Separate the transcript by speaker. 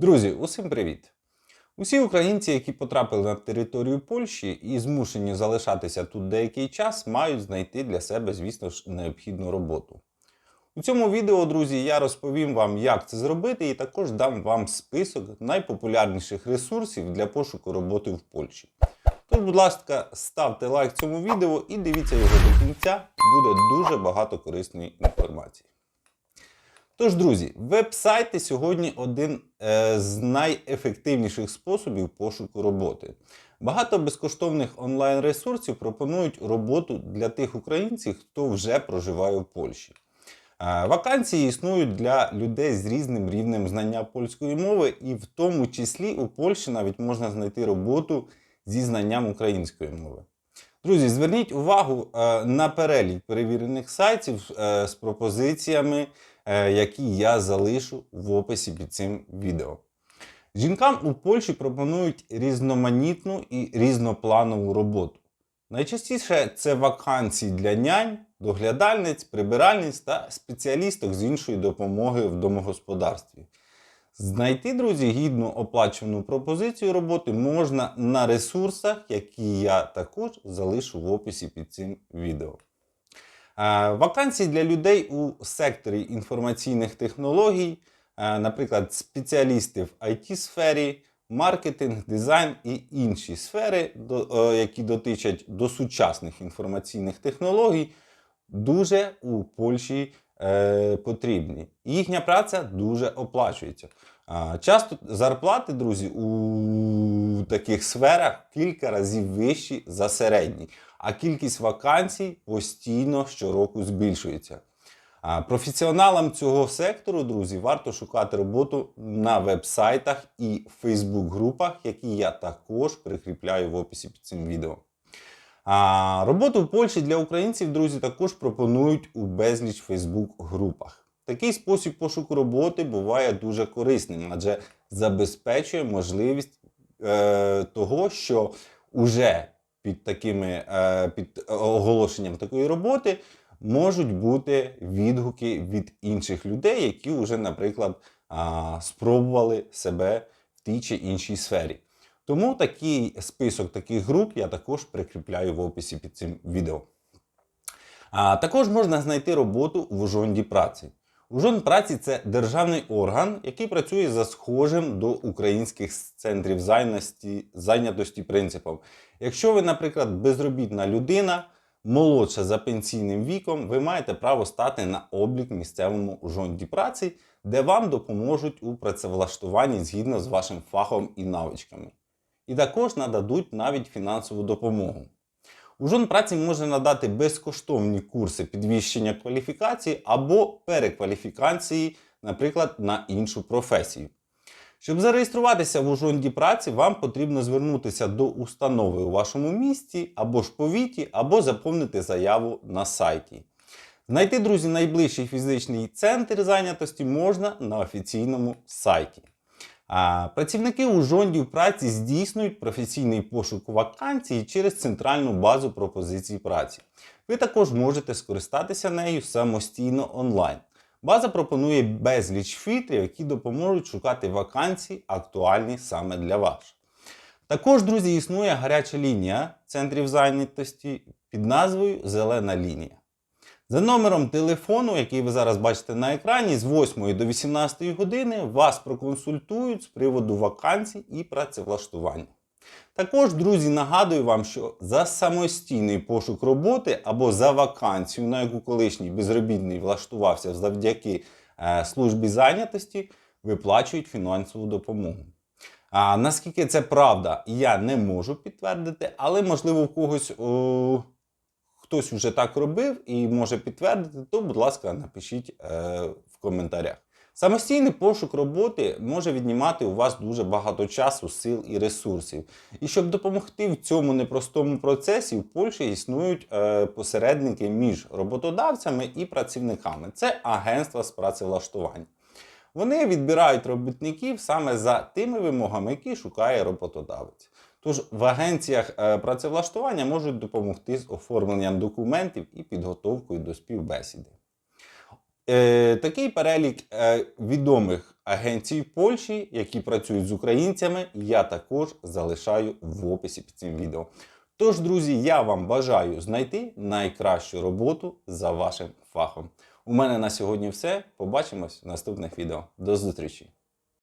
Speaker 1: Друзі, усім привіт! Усі українці, які потрапили на територію Польщі і змушені залишатися тут деякий час, мають знайти для себе, звісно ж, необхідну роботу. У цьому відео, друзі, я розповім вам, як це зробити, і також дам вам список найпопулярніших ресурсів для пошуку роботи в Польщі. Тож, будь ласка, ставте лайк цьому відео і дивіться його до кінця, буде дуже багато корисної інформації. Тож, друзі, веб-сайти сьогодні один е, з найефективніших способів пошуку роботи. Багато безкоштовних онлайн-ресурсів пропонують роботу для тих українців, хто вже проживає в Польщі. Е, Вакансії існують для людей з різним рівнем знання польської мови, і в тому числі у Польщі навіть можна знайти роботу зі знанням української мови. Друзі, зверніть увагу е, на перелік перевірених сайтів з пропозиціями, які я залишу в описі під цим відео. Жінкам у Польщі пропонують різноманітну і різнопланову роботу. Найчастіше це вакансії для нянь, доглядальниць, прибиральниць та спеціалісток з іншої допомоги в домогосподарстві. Знайти, друзі, гідну оплачувану пропозицію роботи можна на ресурсах, які я також залишу в описі під цим відео. Е, Вакансії для людей у секторі інформаційних технологій, е, наприклад, спеціалісти в IT-сфері, маркетинг, дизайн і інші сфери, е, які дотичать до сучасних інформаційних технологій, дуже у Польщі потрібні. Їхня праця дуже оплачується. Часто зарплати, друзі, у таких сферах кілька разів вищі за середні, а кількість вакансій постійно щороку збільшується. Професіоналам цього сектору, друзі, варто шукати роботу на веб-сайтах і фейсбук-групах, які я також прикріпляю в описі під цим відео. А, роботу в Польщі для українців, друзі, також пропонують у безліч Фейсбук-групах. Такий спосіб пошуку роботи буває дуже корисним, адже забезпечує можливість е, того, що уже під такими е, під оголошенням такої роботи можуть бути відгуки від інших людей, які вже, наприклад, спробували себе в тій чи іншій сфері. Тому такий список таких груп я також прикріпляю в описі під цим відео. А також можна знайти роботу в Ужонді праці. Ужон праці це державний орган, який працює за схожим до українських центрів зайнятості, зайнятості принципом. Якщо ви, наприклад, безробітна людина, молодша за пенсійним віком, ви маєте право стати на облік місцевому ужонді праці, де вам допоможуть у працевлаштуванні згідно з вашим фахом і навичками. І також нададуть навіть фінансову допомогу. Ужон праці може надати безкоштовні курси підвищення кваліфікації або перекваліфікації, наприклад, на іншу професію. Щоб зареєструватися в Ужонді праці, вам потрібно звернутися до установи у вашому місті або ж повіті, або заповнити заяву на сайті. Знайти, друзі, найближчий фізичний центр зайнятості можна на офіційному сайті. Працівники у жондів праці здійснюють професійний пошук вакансій через центральну базу пропозицій праці. Ви також можете скористатися нею самостійно онлайн. База пропонує безліч фільтрів, які допоможуть шукати вакансії, актуальні саме для вас. Також, друзі, існує гаряча лінія центрів зайнятості під назвою Зелена лінія. За номером телефону, який ви зараз бачите на екрані, з 8 до 18 години вас проконсультують з приводу вакансій і працевлаштування. Також, друзі, нагадую вам, що за самостійний пошук роботи або за вакансію, на яку колишній безробітний влаштувався завдяки е, службі зайнятості, виплачують фінансову допомогу. А наскільки це правда, я не можу підтвердити, але можливо в когось. Хтось вже так робив і може підтвердити, то, будь ласка, напишіть е, в коментарях. Самостійний пошук роботи може віднімати у вас дуже багато часу, сил і ресурсів. І щоб допомогти в цьому непростому процесі, в Польщі існують е, посередники між роботодавцями і працівниками. Це агентства з працевлаштування. Вони відбирають робітників саме за тими вимогами, які шукає роботодавець. Тож в агенціях е, працевлаштування можуть допомогти з оформленням документів і підготовкою до співбесіди. Е, такий перелік е, відомих агенцій Польщі, які працюють з українцями, я також залишаю в описі під цим відео. Тож, друзі, я вам бажаю знайти найкращу роботу за вашим фахом. У мене на сьогодні все. Побачимось в наступних відео. До зустрічі!